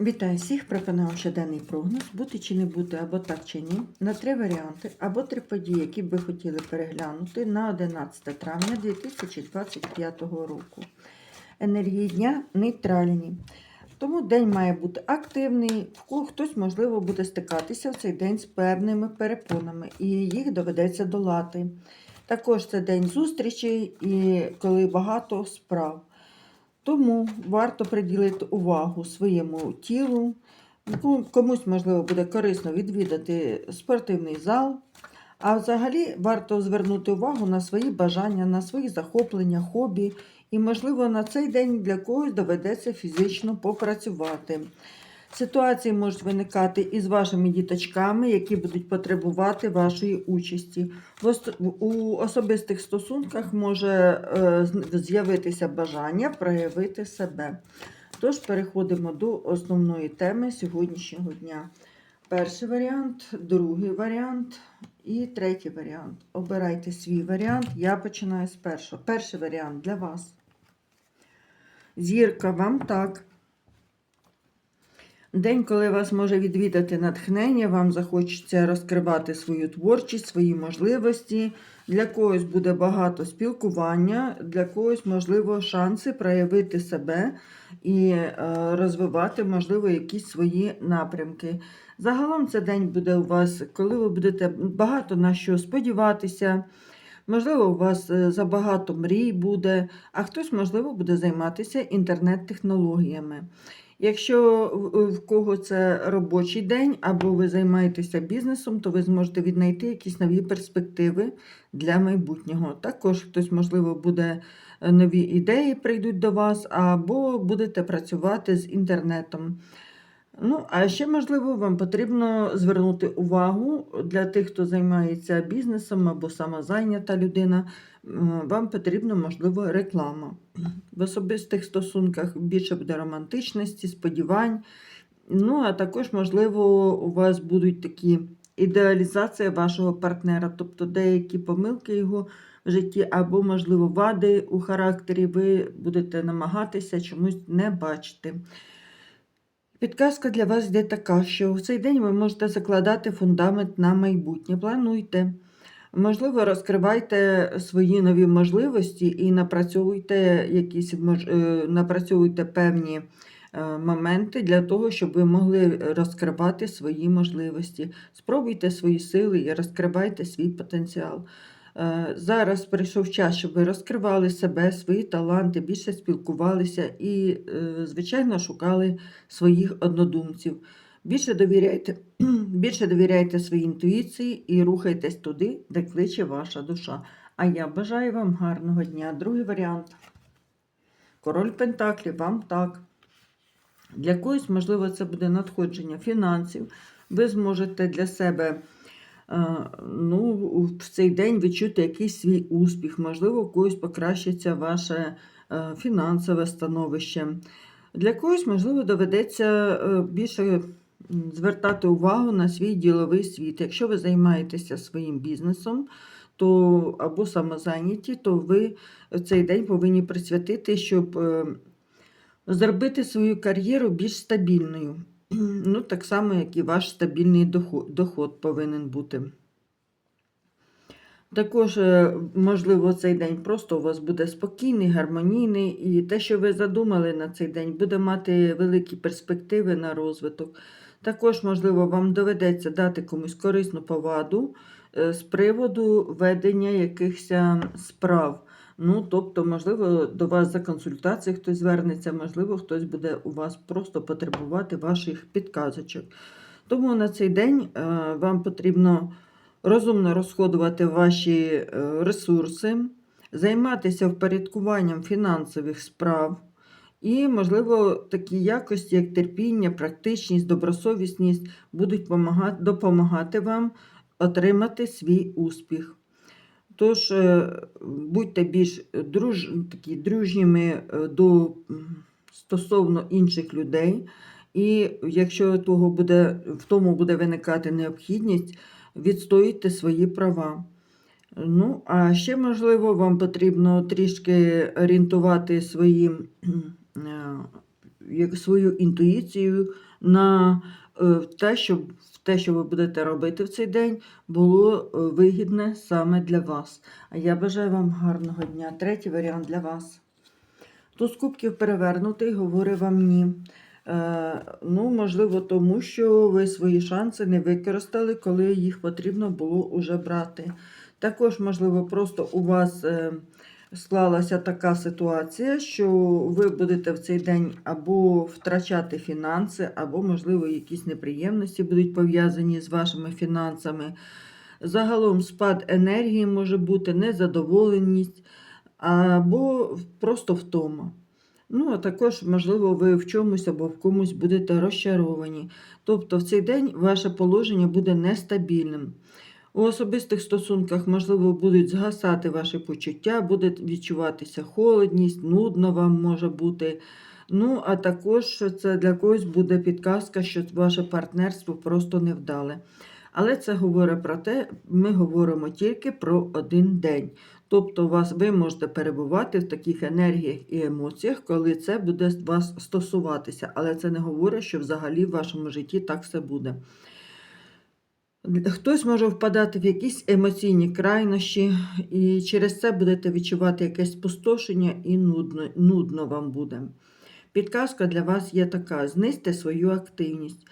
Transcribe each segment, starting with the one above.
Вітаю всіх! Пропоную щоденний прогноз, бути чи не бути, або так чи ні, на три варіанти, або три події, які б хотіли переглянути на 11 травня 2025 року. Енергії дня нейтральні. Тому день має бути активний, хтось, можливо, буде стикатися в цей день з певними перепонами, і їх доведеться долати. Також це день зустрічей і коли багато справ. Тому варто приділити увагу своєму тілу. Ну, Комусь, можливо, буде корисно відвідати спортивний зал. А взагалі варто звернути увагу на свої бажання, на свої захоплення, хобі. І, можливо, на цей день для когось доведеться фізично попрацювати. Ситуації можуть виникати із вашими діточками, які будуть потребувати вашої участі. У особистих стосунках може е, з'явитися бажання проявити себе. Тож переходимо до основної теми сьогоднішнього дня. Перший варіант, другий варіант і третій варіант. Обирайте свій варіант. Я починаю з першого. Перший варіант для вас. Зірка, вам так. День, коли вас може відвідати натхнення, вам захочеться розкривати свою творчість, свої можливості. Для когось буде багато спілкування, для когось, можливо, шанси проявити себе і е, розвивати, можливо, якісь свої напрямки. Загалом це день буде у вас, коли ви будете багато на що сподіватися. Можливо, у вас е, забагато мрій буде, а хтось, можливо, буде займатися інтернет-технологіями. Якщо в- в кого це робочий день або ви займаєтеся бізнесом, то ви зможете віднайти якісь нові перспективи для майбутнього. Також хтось, можливо, буде е, нові ідеї прийдуть до вас, або будете працювати з інтернетом. Ну, а ще, можливо, вам потрібно звернути увагу для тих, хто займається бізнесом або самозайнята людина. Вам потрібна, можливо, реклама. В особистих стосунках більше буде романтичності, сподівань. Ну, а також, можливо, у вас будуть такі ідеалізація вашого партнера, тобто деякі помилки його в житті, або, можливо, вади у характері, ви будете намагатися чомусь не бачити. Підказка для вас йде така, що в цей день ви можете закладати фундамент на майбутнє. Плануйте. Можливо, розкривайте свої нові можливості і напрацьовуйте якісь е, напрацьовуйте певні е, моменти для того, щоб ви могли розкривати свої можливості. Спробуйте свої сили і розкривайте свій потенціал. Е, Зараз прийшов час, щоб ви розкривали себе, свої таланти, більше спілкувалися і, е, звичайно, шукали своїх однодумців. Більше довіряйте, більше довіряйте своїй інтуїції і рухайтесь туди, де кличе ваша душа. А я бажаю вам гарного дня. Другий варіант. Король Пентаклів, вам так. Для когось, можливо, це буде надходження фінансів. Ви зможете для себе ну, в цей день відчути якийсь свій успіх, можливо, у когось покращиться ваше е, фінансове становище. Для когось, можливо, доведеться е, більше звертати увагу на свій діловий світ. Якщо ви займаєтеся своїм бізнесом, то або самозайняті, то ви цей день повинні присвятити, щоб е, зробити свою кар'єру більш стабільною. Ну, так само, як і ваш стабільний доход, доход повинен бути. Також, е, можливо, цей день просто у вас буде спокійний, гармонійний, і те, що ви задумали на цей день, буде мати великі перспективи на розвиток. Також, можливо, вам доведеться дати комусь корисну поваду е, з приводу ведення якихось справ. Ну, тобто, можливо, до вас за консультацією хтось звернеться, можливо, хтось буде у вас просто потребувати ваших підказочок. Тому на цей день е, вам потрібно розумно розходувати ваші е, ресурси, займатися впорядкуванням фінансових справ. І, можливо, такі якості, як терпіння, практичність, добросовісність, будуть допомагати вам отримати свій успіх. Тож е, будьте більш друж, такі дружніми е, до стосовно інших людей. І якщо того буде, в тому буде виникати необхідність, відстоюйте свої права. Ну, а ще, можливо, вам потрібно трішки орієнтувати свої е, свою інтуїцію на те, щоб те, що ви будете робити в цей день, було е, вигідне саме для вас. А я бажаю вам гарного дня. Третій варіант для вас. Туз кубків перевернутий, говорить вам ні. Е, ну, можливо, тому що ви свої шанси не використали, коли їх потрібно було уже брати. Також, можливо, просто у вас е, склалася така ситуація, що ви будете в цей день або втрачати фінанси, або, можливо, якісь неприємності будуть пов'язані з вашими фінансами. Загалом спад енергії може бути незадоволеність або просто втома. Ну, а також, можливо, ви в чомусь або в комусь будете розчаровані. Тобто в цей день ваше положення буде нестабільним. У особистих стосунках, можливо, будуть згасати ваші почуття, буде відчуватися холодність, нудно вам може бути. Ну, а також це для когось буде підказка, що ваше партнерство просто невдале. Але це говорить про те, ми говоримо тільки про один день. Тобто вас, ви можете перебувати в таких енергіях і емоціях, коли це буде вас стосуватися. Але це не говорить, що взагалі в вашому житті так все буде. Хтось може впадати в якісь емоційні крайнощі, і через це будете відчувати якесь спустошення і нудно, нудно вам буде. Підказка для вас є така: знизьте свою активність.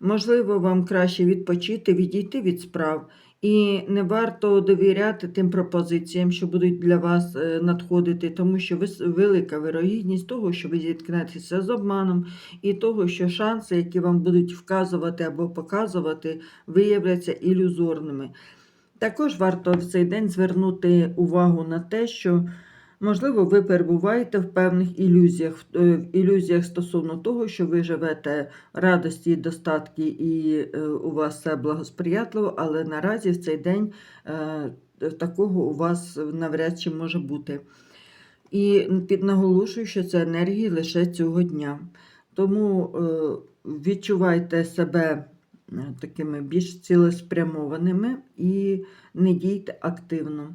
Можливо, вам краще відпочити, відійти від справ, і не варто довіряти тим пропозиціям, що будуть для вас е, надходити, тому що велика вирогідність того, що ви зіткнетеся з обманом, і того, що шанси, які вам будуть вказувати або показувати, виявляться ілюзорними. Також варто в цей день звернути увагу на те, що Можливо, ви перебуваєте в певних ілюзіях, в е, ілюзіях стосовно того, що ви живете радості, достатки і е, у вас все благосприятливо, але наразі в цей день е, такого у вас навряд чи може бути. І піднаголошую, що це енергії лише цього дня. Тому відчувайте себе такими більш цілеспрямованими і не дійте активно.